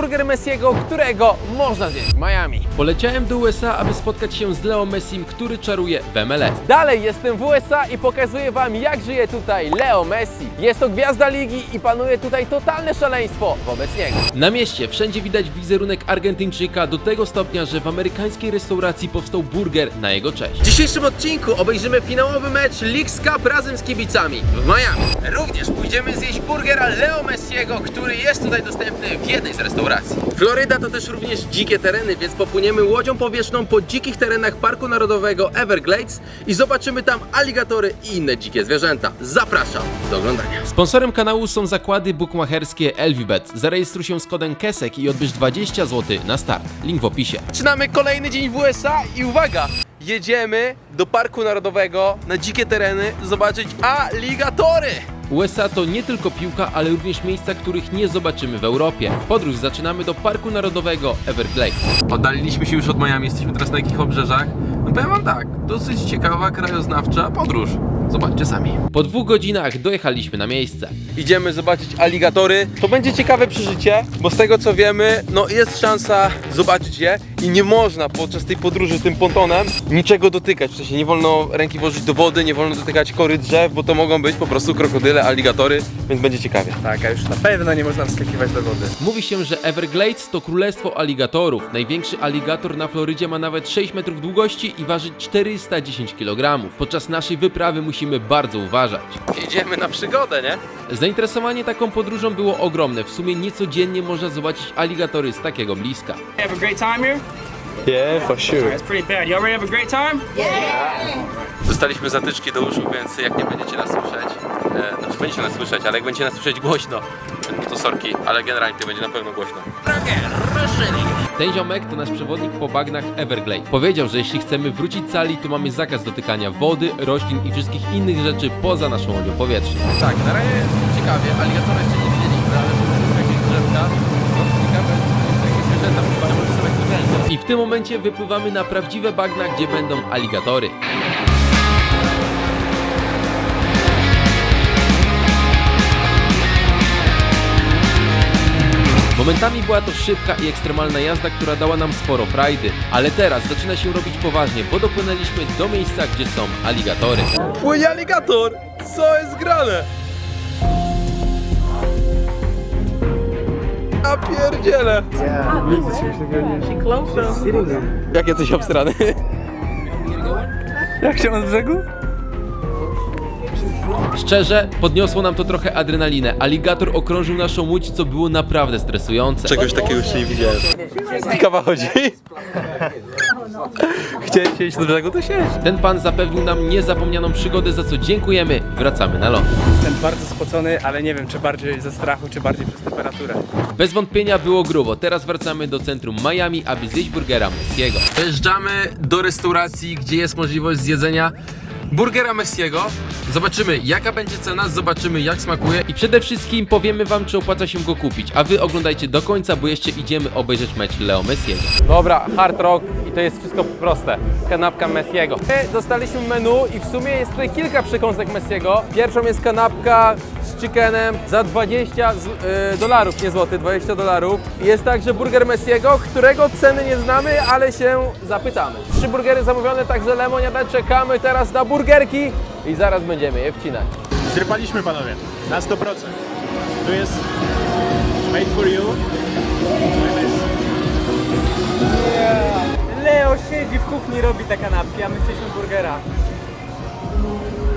burger Messiego, którego można zjeść w Miami. Poleciałem do USA, aby spotkać się z Leo Messim, który czaruje w MLS. Dalej jestem w USA i pokazuję Wam, jak żyje tutaj Leo Messi. Jest to gwiazda ligi i panuje tutaj totalne szaleństwo wobec niego. Na mieście wszędzie widać wizerunek Argentyńczyka do tego stopnia, że w amerykańskiej restauracji powstał burger na jego cześć. W dzisiejszym odcinku obejrzymy finałowy mecz Leagues Cup razem z kibicami w Miami. Również pójdziemy zjeść burgera Leo Messiego, który jest tutaj dostępny w jednej z restauracji. Floryda to też również dzikie tereny, więc popłyniemy łodzią powietrzną po dzikich terenach Parku Narodowego Everglades i zobaczymy tam aligatory i inne dzikie zwierzęta. Zapraszam do oglądania. Sponsorem kanału są zakłady bukmacherskie Elvibet. Zarejestruj się z kodem KESEK i odbierz 20 zł na start. Link w opisie. Zaczynamy kolejny dzień w USA i uwaga! Jedziemy do Parku Narodowego na dzikie tereny zobaczyć aligatory! USA to nie tylko piłka, ale również miejsca, których nie zobaczymy w Europie. Podróż zaczynamy do Parku Narodowego Everglades. Oddaliliśmy się już od Miami, jesteśmy teraz na jakich obrzeżach? No powiem wam tak, dosyć ciekawa, krajoznawcza podróż. Zobaczcie sami. Po dwóch godzinach dojechaliśmy na miejsce. Idziemy zobaczyć aligatory. To będzie ciekawe przeżycie, bo z tego co wiemy, no jest szansa zobaczyć je i nie można podczas tej podróży tym pontonem niczego dotykać. W sensie nie wolno ręki włożyć do wody, nie wolno dotykać kory drzew, bo to mogą być po prostu krokodyle, aligatory, więc będzie ciekawie. Tak, a już na pewno nie można wskakiwać do wody. Mówi się, że Everglades to królestwo aligatorów. Największy aligator na Florydzie ma nawet 6 metrów długości i waży 410 kg. Podczas naszej wyprawy musimy bardzo uważać. Jedziemy na przygodę, nie? Zainteresowanie taką podróżą było ogromne. W sumie niecodziennie można zobaczyć aligatory z takiego bliska. Have a great time here? Yeah, for sure. That's pretty bad. Y'all ready to have a great time? Dostaliśmy zatyczki do uszu, więc jak nie będziecie nas słyszeć, znaczy będziecie nas słyszeć, ale jak będziecie nas słyszeć głośno, no to sorki, ale generalnie to będzie na pewno głośno. Ten ziomek to nasz przewodnik po bagnach Everglades. Powiedział, że jeśli chcemy wrócić cali, to mamy zakaz dotykania wody, roślin i wszystkich innych rzeczy poza naszą łodzią powietrzną. Tak, na razie ciekawie, aligatory jeszcze nie widzieliśmy, ale są jakieś drzewka, no ciekawe, jakieś zwierzęta, chyba może. I w tym momencie wypływamy na prawdziwe bagna, gdzie będą aligatory. Momentami była to szybka i ekstremalna jazda, która dała nam sporo frajdy, ale teraz zaczyna się robić poważnie, bo dopłynęliśmy do miejsca, gdzie są aligatory. Płynie aligator! Co jest grane? A pierdziele! Jak jesteś obstrany? Jak się on z brzegu? Szczerze, podniosło nam to trochę adrenalinę. Aligator okrążył naszą łódź, co było naprawdę stresujące. Czegoś takiego jeszcze nie widziałem. Kawa chodzi? Chciałeś siedzieć do brzegu, to siedź. Ten pan zapewnił nam niezapomnianą przygodę, za co dziękujemy. Wracamy na ląd. Jestem bardzo spocony, ale nie wiem, czy bardziej ze strachu, czy bardziej przez temperaturę. Bez wątpienia było grubo. Teraz wracamy do centrum Miami, aby zjeść burgera Messiego. Dojeżdżamy do restauracji, gdzie jest możliwość zjedzenia burgera Messiego. Zobaczymy jaka będzie cena, zobaczymy jak smakuje. I przede wszystkim powiemy wam, czy opłaca się go kupić. A wy oglądajcie do końca, bo jeszcze idziemy obejrzeć mecz Leo Messiego. Dobra, hard rock i to jest wszystko proste. Kanapka Messiego. My dostaliśmy menu i w sumie jest tutaj kilka przekąsek Messiego. Pierwszą jest kanapka z chickenem za 20 z, y, dolarów, nie złoty, 20 dolarów. Jest także burger Messiego, którego ceny nie znamy, ale się zapytamy. Trzy burgery zamówione, także lemoniada. Czekamy teraz na burgerki i zaraz będziemy je wcinać. Zrypaliśmy panowie, na 100%. Tu jest made for you. Leo siedzi w kuchni, robi te kanapki, a my chcieliśmy burgera.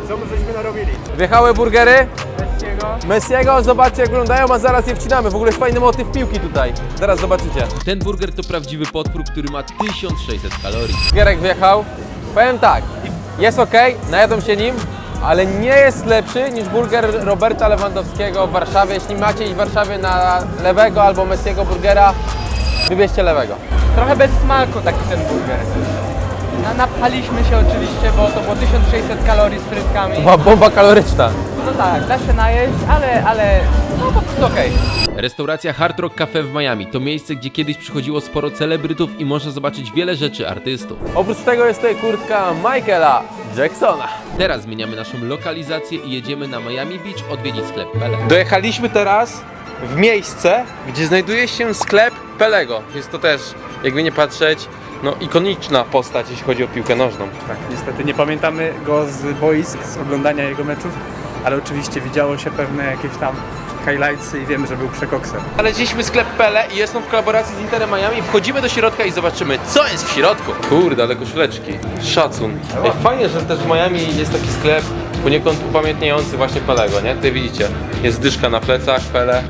Co my żeśmy narobili? Wjechały burgery Messiego. Messiego, zobaczcie jak wyglądają, a zaraz je wcinamy. W ogóle jest fajny motyw piłki tutaj. Zaraz zobaczycie. Ten burger to prawdziwy potwór, który ma 1600 kalorii. Gierek wjechał. Powiem tak, jest ok, najadą się nim, ale nie jest lepszy niż burger Roberta Lewandowskiego w Warszawie. Jeśli macie iść w Warszawie na lewego albo Messiego burgera, wybierzcie lewego. Trochę bez smaku taki ten burger. Na, napchaliśmy się oczywiście, bo to było 1600 kalorii z frytkami. Była bomba kaloryczna. No tak, da się najeść, ale, ale no po prostu okej. Restauracja Hard Rock Cafe w Miami to miejsce, gdzie kiedyś przychodziło sporo celebrytów i można zobaczyć wiele rzeczy artystów. Oprócz tego jest tutaj kurtka Michaela Jacksona. Teraz zmieniamy naszą lokalizację i jedziemy na Miami Beach odwiedzić sklep Pele. Dojechaliśmy teraz w miejsce, gdzie znajduje się sklep Pelego. Jest to też, jakby nie patrzeć, no ikoniczna postać, jeśli chodzi o piłkę nożną. Tak, niestety nie pamiętamy go z boisk, z oglądania jego meczów, ale oczywiście widziało się pewne jakieś tam highlightsy i wiemy, że był przekoksem. Znaleźliśmy sklep Pele i jest on w kolaboracji z Interem Miami. Wchodzimy do środka i zobaczymy, co jest w środku. Kurde, ale koszuleczki. Szacun. Ej, fajnie, że też w Miami jest taki sklep poniekąd upamiętniający właśnie Pelego, nie? Tutaj widzicie, jest dyszka na plecach, Pele.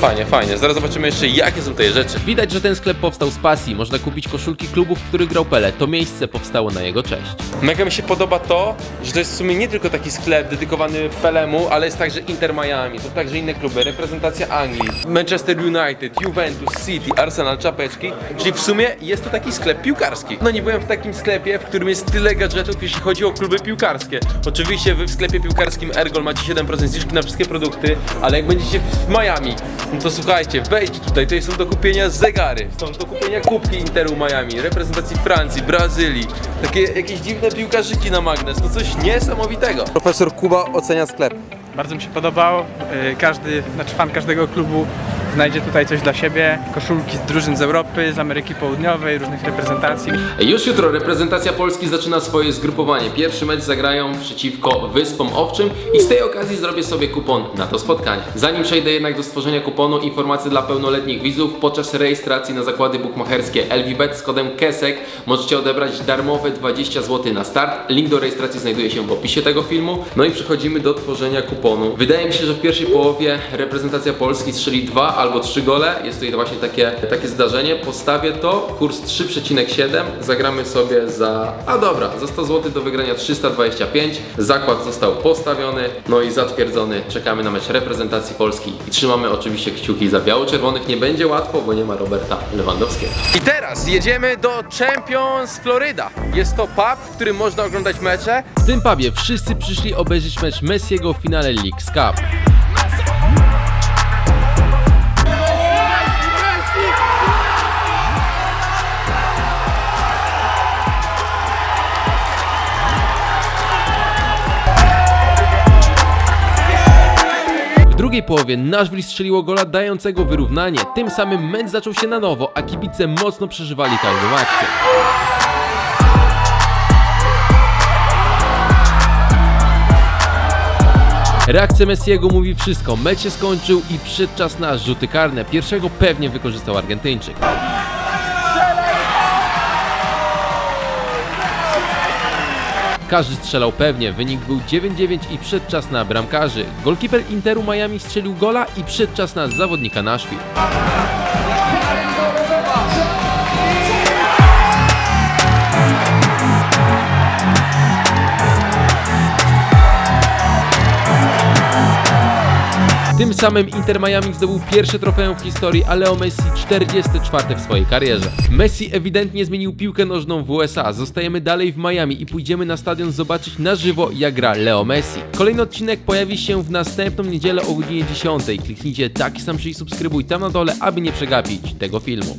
Fajnie, fajnie. Zaraz zobaczymy jeszcze, jakie są te rzeczy. Widać, że ten sklep powstał z pasji. Można kupić koszulki klubów, w których grał Pele. To miejsce powstało na jego cześć. Mega mi się podoba to, że to jest w sumie nie tylko taki sklep dedykowany Pelemu, ale jest także Inter Miami, są także inne kluby, reprezentacja Anglii, Manchester United, Juventus, City, Arsenal, czapeczki, czyli w sumie jest to taki sklep piłkarski. No nie byłem w takim sklepie, w którym jest tyle gadżetów, jeśli chodzi o kluby piłkarskie. Oczywiście wy w sklepie piłkarskim Ergol macie 7% zniżki na wszystkie produkty, ale jak będziecie w Miami, no to słuchajcie, wejdźcie tutaj, tutaj są do kupienia zegary, są do kupienia kubki Interu Miami, reprezentacji Francji, Brazylii, takie jakieś dziwne piłkarzyki na magnes, to coś niesamowitego. Profesor Kuba ocenia sklep. Bardzo mi się podobał. Yy, Każdy, znaczy fan każdego klubu znajdzie tutaj coś dla siebie. Koszulki z drużyn z Europy, z Ameryki Południowej, różnych reprezentacji. Już jutro reprezentacja Polski zaczyna swoje zgrupowanie. Pierwszy mecz zagrają przeciwko Wyspom Owczym i z tej okazji zrobię sobie kupon na to spotkanie. Zanim przejdę jednak do stworzenia kuponu, informacje dla pełnoletnich widzów. Podczas rejestracji na zakłady bukmacherskie LVBet z kodem KESEK możecie odebrać darmowe 20 zł na start. Link do rejestracji znajduje się w opisie tego filmu. No i przechodzimy do tworzenia kuponu. Wydaje mi się, że w pierwszej połowie reprezentacja Polski strzeli dwa albo trzy gole. Jest tutaj właśnie takie, takie zdarzenie. Postawię to, kurs 3,7. Zagramy sobie za... A dobra, za 100 zł do wygrania 325. Zakład został postawiony, no i zatwierdzony. Czekamy na mecz reprezentacji Polski i trzymamy oczywiście kciuki za biało-czerwonych. Nie będzie łatwo, bo nie ma Roberta Lewandowskiego. I teraz jedziemy do Champions Florida. Jest to pub, w którym można oglądać mecze. W tym pubie wszyscy przyszli obejrzeć mecz Messiego w finale Leagues Cup. Drugiej połowie Nashville strzeliło gola dającego wyrównanie. Tym samym mecz zaczął się na nowo, a kibice mocno przeżywali każdą akcję. Reakcja Messiego mówi wszystko. Mecz się skończył i przyszedł czas na rzuty karne. Pierwszego pewnie wykorzystał Argentyńczyk. Każdy strzelał pewnie, wynik był 9-9 i przyszedł czas na bramkarzy. Golkiper Interu Miami strzelił gola i przyszedł czas na zawodnika Nashville. Tym samym Inter Miami zdobył pierwsze trofeum w historii, a Leo Messi 44 w swojej karierze. Messi ewidentnie zmienił piłkę nożną w USA. Zostajemy dalej w Miami i pójdziemy na stadion zobaczyć na żywo jak gra Leo Messi. Kolejny odcinek pojawi się w następną niedzielę o godzinie 10. Kliknijcie taki sam przycisk subskrybuj tam na dole, aby nie przegapić tego filmu.